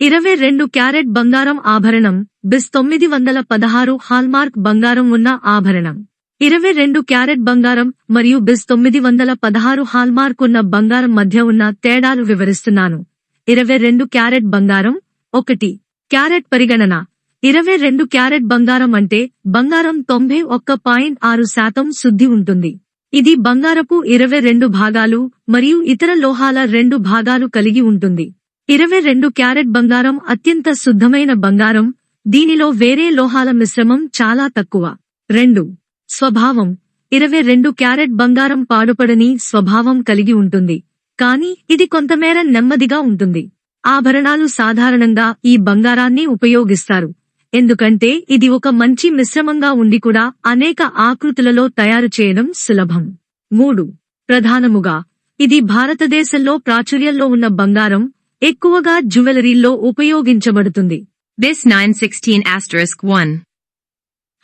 ఇరవై రెండు క్యారెట్ బంగారం ఆభరణం బిస్ తొమ్మిది వందల పదహారు హాల్మార్క్ బంగారం ఉన్న ఆభరణం. ఇరవై రెండు క్యారెట్ బంగారం మరియు బిస్ తొమ్మిది వందల పదహారు హాల్మార్క్ ఉన్న బంగారం మధ్య ఉన్న తేడాలు వివరిస్తున్నాను. ఇరవై రెండు క్యారెట్ బంగారం ఒకటి. క్యారెట్ పరిగణన. ఇరవై రెండు క్యారెట్ బంగారం అంటే బంగారం తొంభై ఒక్క పాయింట్ ఆరు శాతం శుద్ధి ఉంటుంది. ఇది బంగారపు ఇరవై రెండు భాగాలు మరియు ఇతర లోహాల రెండు భాగాలు కలిగి ఉంటుంది. ఇరవై రెండు క్యారెట్ బంగారం అత్యంత శుద్ధమైన బంగారం. దీనిలో వేరే లోహాల మిశ్రమం చాలా తక్కువ. రెండు. స్వభావం. ఇరవై రెండు క్యారెట్ బంగారం పాడుపడని స్వభావం కలిగి ఉంటుంది. కానీ ఇది కొంతమేర నెమ్మదిగా ఉంటుంది. ఆభరణాలు సాధారణంగా ఈ బంగారాన్ని ఉపయోగిస్తారు. ఎందుకంటే ఇది ఒక మంచి మిశ్రమంగా ఉండి కూడా అనేక ఆకృతులలో తయారు చేయడం సులభం. మూడు. ప్రధానముగా. ఇది భారతదేశంలో ప్రాచుర్యంలో ఉన్న బంగారం. ఎక్కువగా జ్యువెలరీల్లో ఉపయోగించబడుతుంది. Bis 916 asterisk 1.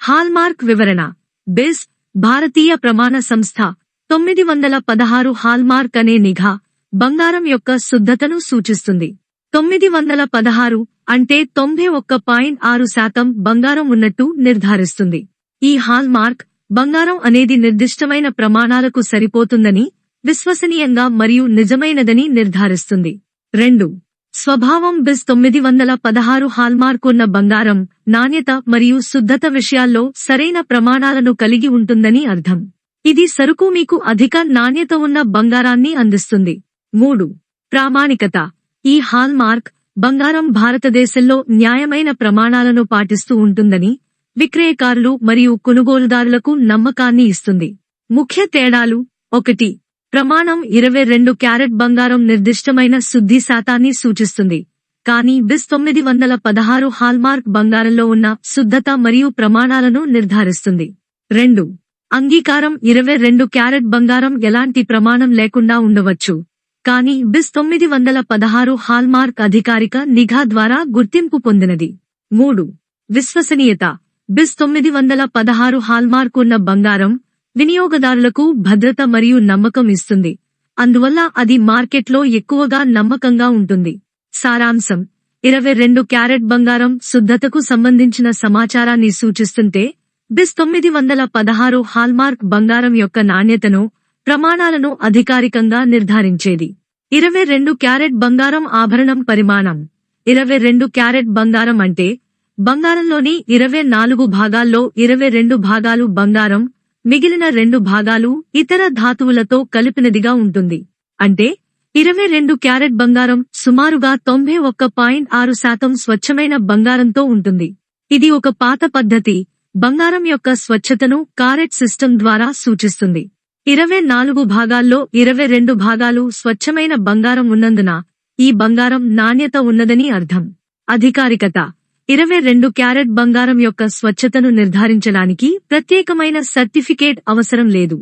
హాల్మార్క్ వివరణ. బెస్ భారతీయ ప్రమాణ సంస్థ తొమ్మిది వందల పదహారు హాల్మార్క్ అనే నిఘా బంగారం యొక్క శుద్ధతను సూచిస్తుంది. తొమ్మిది వందల పదహారు అంటే తొంభై ఒక్క పాయింట్ ఆరు శాతం బంగారం ఉన్నట్టు నిర్ధారిస్తుంది. ఈ హాల్మార్క్ బంగారం అనేది నిర్దిష్టమైన ప్రమాణాలకు సరిపోతుందని విశ్వసనీయంగా మరియు నిజమైనదని నిర్ధారిస్తుంది. రెండు. స్వభావం బిస్ తొమ్మిది వందల పదహారు హాల్మార్క్ ఉన్న బంగారం నాణ్యత మరియు శుద్ధత విషయాల్లో సరైన ప్రమాణాలను కలిగి ఉంటుందని అర్థం. ఇది సరుకు మీకు అధిక నాణ్యత ఉన్న బంగారాన్ని అందిస్తుంది. మూడు. ప్రామాణికత. ఈ హాల్మార్క్ బంగారం భారతదేశంలో న్యాయమైన ప్రమాణాలను పాటిస్తూ ఉంటుందని విక్రయకారులు మరియు కొనుగోలుదారులకు నమ్మకాన్ని ఇస్తుంది. ముఖ్య తేడాలు ఒకటి. ప్రమాణం ఇరవై రెండు క్యారెట్ బంగారం నిర్దిష్టమైన శుద్ధి శాతాన్ని సూచిస్తుంది. కానీ బిస్ తొమ్మిది వందల పదహారు హాల్మార్క్ బంగారంలో ఉన్న శుద్ధత మరియు ప్రమాణాలను నిర్ధారిస్తుంది. రెండు. అంగీకారం ఇరవై రెండు క్యారెట్ బంగారం ఎలాంటి ప్రమాణం లేకుండా ఉండవచ్చు. కానీ బిస్ తొమ్మిది వందల పదహారు హాల్మార్క్ అధికారిక నిఘా ద్వారా గుర్తింపు పొందినది. మూడు. విశ్వసనీయత. బిస్ తొమ్మిది వందల పదహారు హాల్మార్క్ ఉన్న బంగారం వినియోగదారులకు భద్రత మరియు నమ్మకం ఇస్తుంది. అందువల్ల అది మార్కెట్లో ఎక్కువగా నమ్మకంగా ఉంటుంది. సారాంశం. ఇరవై రెండు క్యారెట్ బంగారం శుద్ధతకు సంబంధించిన సమాచారాన్ని సూచిస్తుంటే బిస్ తొమ్మిది వందల పదహారు హాల్మార్క్ బంగారం యొక్క నాణ్యతను ప్రమాణాలను అధికారికంగా నిర్ధారించేది. ఇరవై రెండు క్యారెట్ బంగారం ఆభరణం పరిమాణం. ఇరవై రెండు క్యారెట్ బంగారం అంటే బంగారంలోని ఇరవై నాలుగు భాగాల్లో ఇరవై రెండు భాగాలు బంగారం మిగిలిన రెండు భాగాలు ఇతర ధాతువులతో కలిపినదిగా ఉంటుంది. అంటే ఇరవై రెండు క్యారెట్ బంగారం సుమారుగా తొంభై ఒక్క పాయింట్ ఆరు శాతం స్వచ్ఛమైన బంగారంతో ఉంటుంది. ఇది ఒక పాత పద్ధతి. బంగారం యొక్క స్వచ్ఛతను కారెట్ సిస్టమ్ ద్వారా సూచిస్తుంది. ఇరవై నాలుగు భాగాల్లో ఇరవై రెండు భాగాలు స్వచ్ఛమైన బంగారం ఉన్నందున ఈ బంగారం నాణ్యత ఉన్నదని అర్థం. అధికారికత. ఇరవై రెండు క్యారెట్ బంగారం యొక్క స్వచ్ఛతను నిర్ధారించడానికి ప్రత్యేకమైన సర్టిఫికేట్ అవసరం లేదు.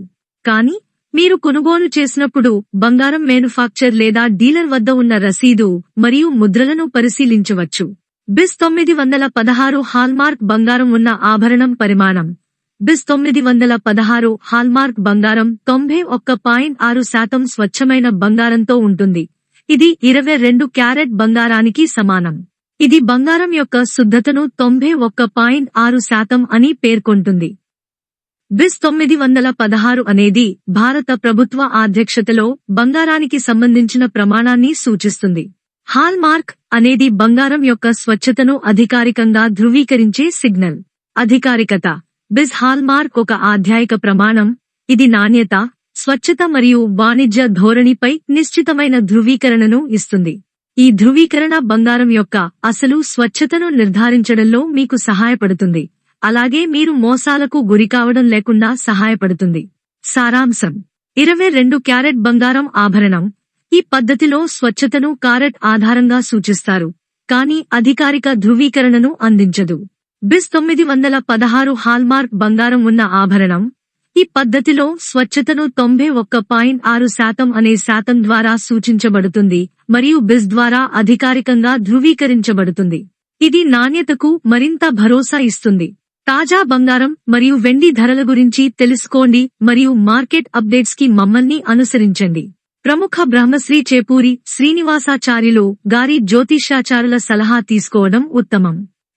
కానీ మీరు కొనుగోలు చేసినప్పుడు బంగారం మేనుఫాక్చర్ లేదా డీలర్ వద్ద ఉన్న రసీదు మరియు ముద్రలను పరిశీలించవచ్చు. బిస్ తొమ్మిది వందల పదహారు హాల్మార్క్ బంగారం ఉన్న ఆభరణం పరిమాణం. బిస్ తొమ్మిది వందల పదహారు హాల్మార్క్ బంగారం తొంభై ఒక్క పాయింట్ ఆరు శాతం స్వచ్ఛమైన బంగారంతో ఉంటుంది. ఇది ఇరవై రెండు క్యారెట్ బంగారానికి సమానం. ఇది బంగారం యొక్క శుద్ధతను తొంభై ఒక్క పాయింట్ ఆరు శాతం అని పేర్కొంటుంది. బిస్ తొమ్మిది వందల పదహారు అనేది భారత ప్రభుత్వ అధ్యక్షతలో బంగారానికి సంబంధించిన ప్రమాణాన్ని సూచిస్తుంది. హాల్మార్క్ అనేది బంగారం యొక్క స్వచ్ఛతను అధికారికంగా ధృవీకరించే సిగ్నల్. అధికారికత. బిస్ హాల్మార్క్ ఒక ఆధ్యాయిక ప్రమాణం. ఇది నాణ్యత స్వచ్ఛత మరియు వాణిజ్య ధోరణిపై నిశ్చితమైన ధృవీకరణను ఇస్తుంది. ఈ ధృవీకరణ బంగారం యొక్క అసలు స్వచ్ఛతను నిర్ధారించడంలో మీకు సహాయపడుతుంది. అలాగే మీరు మోసాలకు గురికావడం లేకుండా సహాయపడుతుంది. సారాంశం. ఇరవై రెండు క్యారెట్ బంగారం ఆభరణం. ఈ పద్ధతిలో స్వచ్ఛతను కారెట్ ఆధారంగా సూచిస్తారు. కానీ అధికారిక ధృవీకరణను అందించదు. బిస్ తొమ్మిది వందల పదహారు హాల్మార్క్ బంగారం ఉన్న ఆభరణం. ఈ పద్ధతిలో స్వచ్ఛతను తొంభై ఒక్క పాయింట్ ఆరు శాతం అనే శాతం ద్వారా సూచించబడుతుంది మరియు బిస్ ద్వారా అధికారికంగా ధృవీకరించబడుతుంది. ఇది నాణ్యతకు మరింత భరోసా ఇస్తుంది. తాజా బంగారం మరియు వెండి ధరల గురించి తెలుసుకోండి మరియు మార్కెట్ అప్డేట్స్కి మమ్మల్ని అనుసరించండి. ప్రముఖ బ్రహ్మశ్రీ చేపూరి శ్రీనివాసాచార్యులు గారి జ్యోతిష్యాచారుల సలహా తీసుకోవడం ఉత్తమం.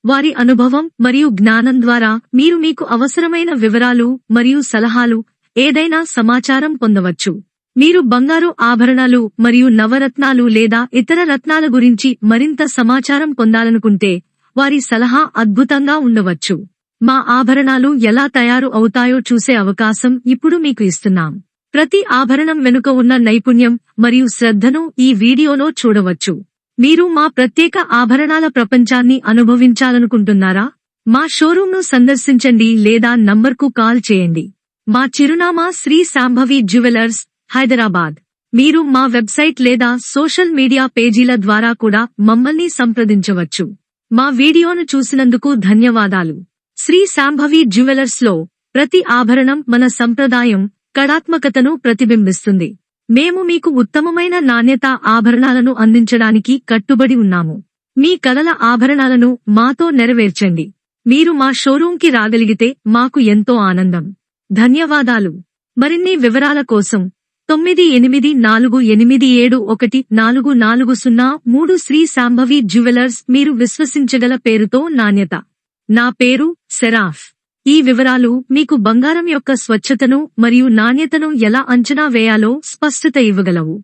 వారి అనుభవం మరియు జ్ఞానం ద్వారా మీరు మీకు అవసరమైన వివరాలు మరియు సలహాలు ఏదైనా సమాచారం పొందవచ్చు. మీరు బంగారు ఆభరణాలు మరియు నవరత్నాలు లేదా ఇతర రత్నాల గురించి మరింత సమాచారం పొందాలనుకుంటే వారి సలహా అద్భుతంగా ఉండవచ్చు. మా ఆభరణాలు ఎలా తయారు అవుతాయో చూసే అవకాశం ఇప్పుడు మీకు ఇస్తున్నాం. ప్రతి ఆభరణం వెనుక ఉన్న నైపుణ్యం మరియు శ్రద్ధను ఈ వీడియోలో చూడవచ్చు. మీరు మా ప్రత్యేక ఆభరణాల ప్రపంచాన్ని అనుభవించాలనుకుంటున్నారా? మా షోరూంను సందర్శించండి లేదా నంబర్కు కాల్ చేయండి. మా చిరునామా శ్రీ శాంభవి జ్యువెలర్స్ హైదరాబాద్. మీరు మా వెబ్సైట్ లేదా సోషల్ మీడియా పేజీల ద్వారా కూడా మమ్మల్ని సంప్రదించవచ్చు. మా వీడియోను చూసినందుకు ధన్యవాదాలు. శ్రీ శాంభవి జ్యువెలర్స్లో ప్రతి ఆభరణం మన సంప్రదాయం కళాత్మకతను ప్రతిబింబిస్తుంది. మేము మీకు ఉత్తమమైన నాణ్యత ఆభరణాలను అందించడానికి కట్టుబడి ఉన్నాము. మీ కలల ఆభరణాలను మాతో నెరవేర్చండి. మీరు మా షోరూంకి రాగలిగితే మాకు ఎంతో ఆనందం. ధన్యవాదాలు. మరిన్ని వివరాల కోసం తొమ్మిది ఎనిమిది నాలుగు ఎనిమిది ఏడు ఒకటి నాలుగు నాలుగు సున్నా మూడు శ్రీ శాంభవి జ్యువెలర్స్ మీరు విశ్వసించగల పేరుతో నాణ్యత. నా పేరు సెరాఫ్. ఈ వివరాలు మీకు బంగారం యొక్క స్వచ్ఛతను మరియు నాణ్యతను ఎలా అంచనా వేయాలో స్పష్టత ఇవ్వగలవు.